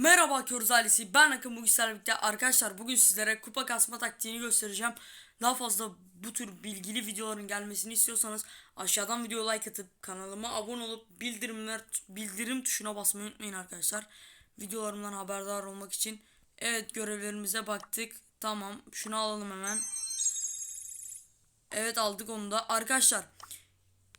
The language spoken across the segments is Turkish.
Merhaba Körüz ailesi ben Akın bugün birlikte arkadaşlar bugün sizlere kupa kasma taktiğini göstereceğim. Daha fazla bu tür bilgili videoların gelmesini istiyorsanız aşağıdan video like atıp kanalıma abone olup bildirimler bildirim tuşuna basmayı unutmayın arkadaşlar. Videolarımdan haberdar olmak için. Evet görevlerimize baktık. Tamam şunu alalım hemen. Evet aldık onu da. Arkadaşlar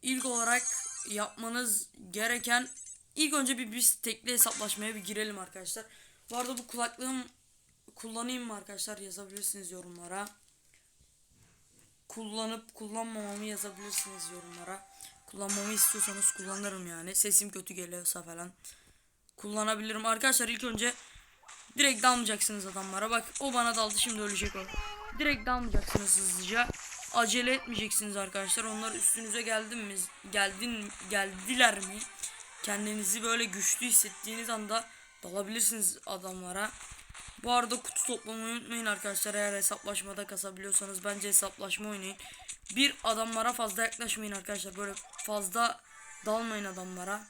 ilk olarak yapmanız gereken ilk önce bir biz tekli hesaplaşmaya bir girelim arkadaşlar. Bu arada bu kulaklığım kullanayım mı arkadaşlar yazabilirsiniz yorumlara. Kullanıp kullanmamamı yazabilirsiniz yorumlara. Kullanmamı istiyorsanız kullanırım yani. Sesim kötü geliyorsa falan. Kullanabilirim. Arkadaşlar ilk önce direkt dalmayacaksınız adamlara. Bak o bana daldı şimdi ölecek o. Direkt dalmayacaksınız hızlıca. Acele etmeyeceksiniz arkadaşlar. Onlar üstünüze geldi mi? Geldin geldiler mi? Kendinizi böyle güçlü hissettiğiniz anda dalabilirsiniz adamlara. Bu arada kutu toplamayı unutmayın arkadaşlar. Eğer hesaplaşmada kasabiliyorsanız bence hesaplaşma oynayın. Bir adamlara fazla yaklaşmayın arkadaşlar. Böyle fazla dalmayın adamlara.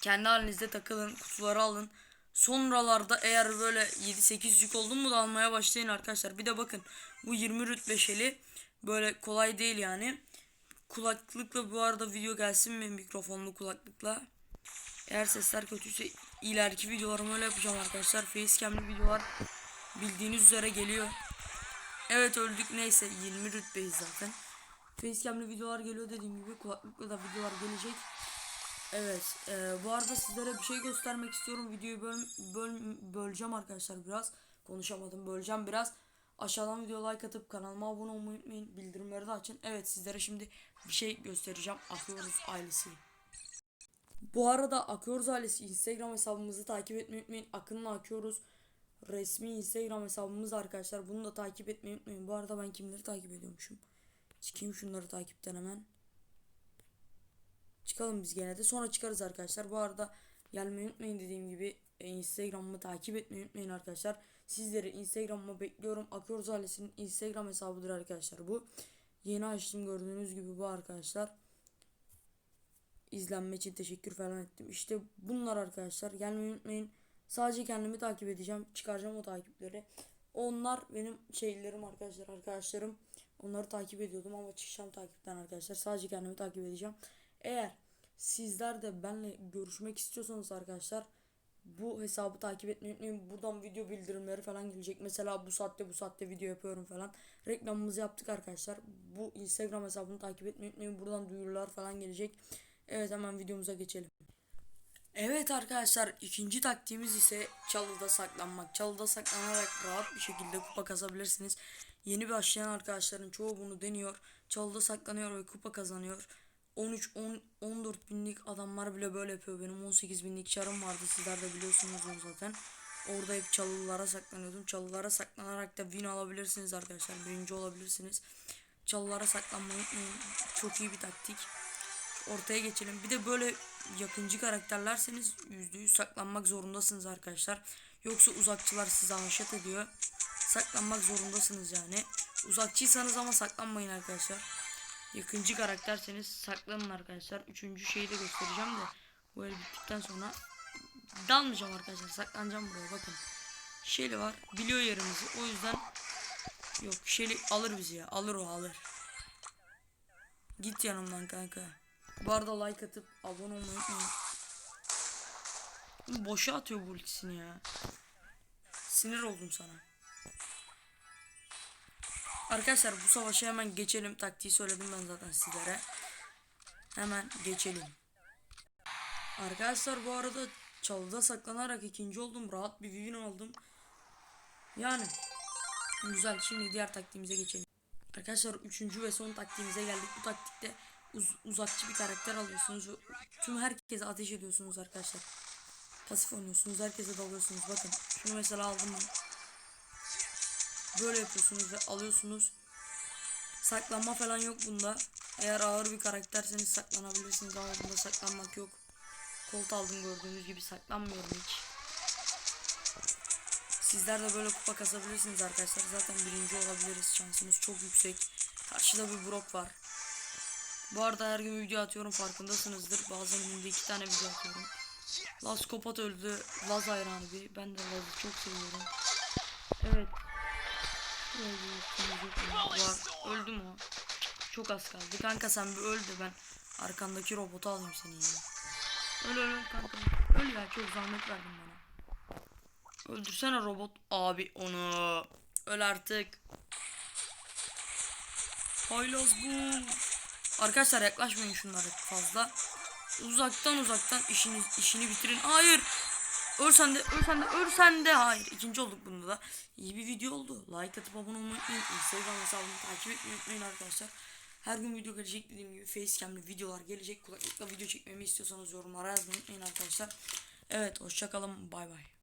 Kendi halinizde takılın. Kutuları alın. Sonralarda eğer böyle 7-8 yük oldun mu da almaya başlayın arkadaşlar. Bir de bakın bu 20 rütbeşeli böyle kolay değil yani. Kulaklıkla bu arada video gelsin mi mikrofonlu kulaklıkla. Eğer sesler kötüyse ileriki videolarımı öyle yapacağım arkadaşlar. Facecam'li videolar bildiğiniz üzere geliyor. Evet öldük neyse 20 rütbeyiz zaten. Facecam'li videolar geliyor dediğim gibi kulaklıkla da videolar gelecek. Evet e, bu arada sizlere bir şey göstermek istiyorum. Videoyu böl, böl, böleceğim arkadaşlar biraz. Konuşamadım böleceğim biraz. Aşağıdan video like atıp kanalıma abone olmayı unutmayın. Bildirimleri de açın. Evet sizlere şimdi bir şey göstereceğim. Akıyoruz ailesi. Bu arada Akıyoruz ailesi Instagram hesabımızı takip etmeyi unutmayın. Akın'la Akıyoruz resmi Instagram hesabımız arkadaşlar. Bunu da takip etmeyi unutmayın. Bu arada ben kimleri takip ediyormuşum. Çıkayım şunları takipten hemen. Çıkalım biz gene de. Sonra çıkarız arkadaşlar. Bu arada gelmeyi unutmayın dediğim gibi e, Instagram'ımı takip etmeyi unutmayın arkadaşlar. Sizleri Instagram'ıma bekliyorum. Akıyoruz ailesinin Instagram hesabıdır arkadaşlar bu. Yeni açtım gördüğünüz gibi bu arkadaşlar. İzlenme için teşekkür falan ettim. İşte bunlar arkadaşlar. Gelmeyi unutmayın. Sadece kendimi takip edeceğim. Çıkaracağım o takipleri. Onlar benim şeylerim arkadaşlar. Arkadaşlarım. Onları takip ediyordum ama çıkacağım takipten arkadaşlar. Sadece kendimi takip edeceğim. Eğer sizler de benle görüşmek istiyorsanız arkadaşlar bu hesabı takip etmeyi unutmayın. Buradan video bildirimleri falan gelecek. Mesela bu saatte bu saatte video yapıyorum falan. Reklamımızı yaptık arkadaşlar. Bu Instagram hesabını takip etmeyi unutmayın. Buradan duyurular falan gelecek. Evet hemen videomuza geçelim. Evet arkadaşlar ikinci taktiğimiz ise çalıda saklanmak. Çalıda saklanarak rahat bir şekilde kupa kazabilirsiniz. Yeni başlayan arkadaşların çoğu bunu deniyor. Çalıda saklanıyor ve kupa kazanıyor. 13 10 14 binlik adamlar bile böyle yapıyor. Benim 18 binlik çarım vardı. Sizler de biliyorsunuz onu zaten. Orada hep çalılara saklanıyordum. Çalılara saklanarak da win alabilirsiniz arkadaşlar. Birinci olabilirsiniz. Çalılara saklanmayı. Çok iyi bir taktik. Ortaya geçelim. Bir de böyle yakıncı karakterlerseniz %100 saklanmak zorundasınız arkadaşlar. Yoksa uzakçılar size haşet ediyor. Saklanmak zorundasınız yani. Uzakçıysanız ama saklanmayın arkadaşlar. Yakıncı karakterseniz saklanın arkadaşlar. Üçüncü şeyi de göstereceğim de. Bu el bittikten sonra dalmayacağım arkadaşlar. Saklanacağım buraya bakın. Şeli var. Biliyor yerimizi. O yüzden yok Şeli alır bizi ya. Alır o alır. Git yanımdan kanka. Bu arada like atıp abone olmayı unutmayın. Boşa atıyor bu ultisini ya. Sinir oldum sana. Arkadaşlar bu savaşa hemen geçelim. Taktiği söyledim ben zaten sizlere. Hemen geçelim. Arkadaşlar bu arada çalıda saklanarak ikinci oldum. Rahat bir win aldım. Yani güzel. Şimdi diğer taktiğimize geçelim. Arkadaşlar üçüncü ve son taktiğimize geldik. Bu taktikte uz uzakçı bir karakter alıyorsunuz tüm herkese ateş ediyorsunuz arkadaşlar. Pasif oynuyorsunuz. Herkese dalıyorsunuz. Bakın şunu mesela aldım ben. Böyle yapıyorsunuz ve alıyorsunuz. Saklanma falan yok bunda. Eğer ağır bir karakterseniz saklanabilirsiniz ama bunda saklanmak yok. Kolt aldım gördüğünüz gibi saklanmıyorum hiç. Sizler de böyle kupa kasabilirsiniz arkadaşlar. Zaten birinci olabiliriz. Şansımız çok yüksek. Karşıda bir Brock var. Bu arada her gün video atıyorum farkındasınızdır. Bazen günde iki tane video atıyorum. Laz Kopat öldü. Laz hayranı bir. Ben de Laz'ı çok seviyorum. Evet. Öldü mü? Çok az kaldı. Kanka sen bir öl de ben arkandaki robotu alayım seni ya. Öl öl öl kanka. Öl ya çok zahmet verdin bana. Öldürsene robot. Abi onu. Öl artık. Haylaz bu. Arkadaşlar yaklaşmayın şunlara fazla. Uzaktan uzaktan işini işini bitirin. Hayır. Ölsen de ölsen de ölsen de hayır. İkinci olduk bunda da. İyi bir video oldu. Like atıp abone olmayı unutmayın. Instagram hesabımı takip etmeyi unutmayın arkadaşlar. Her gün video gelecek dediğim gibi facecam'li videolar gelecek. Kulaklıkla video çekmemi istiyorsanız yorumlara yazmayı unutmayın arkadaşlar. Evet hoşçakalın. Bay bay.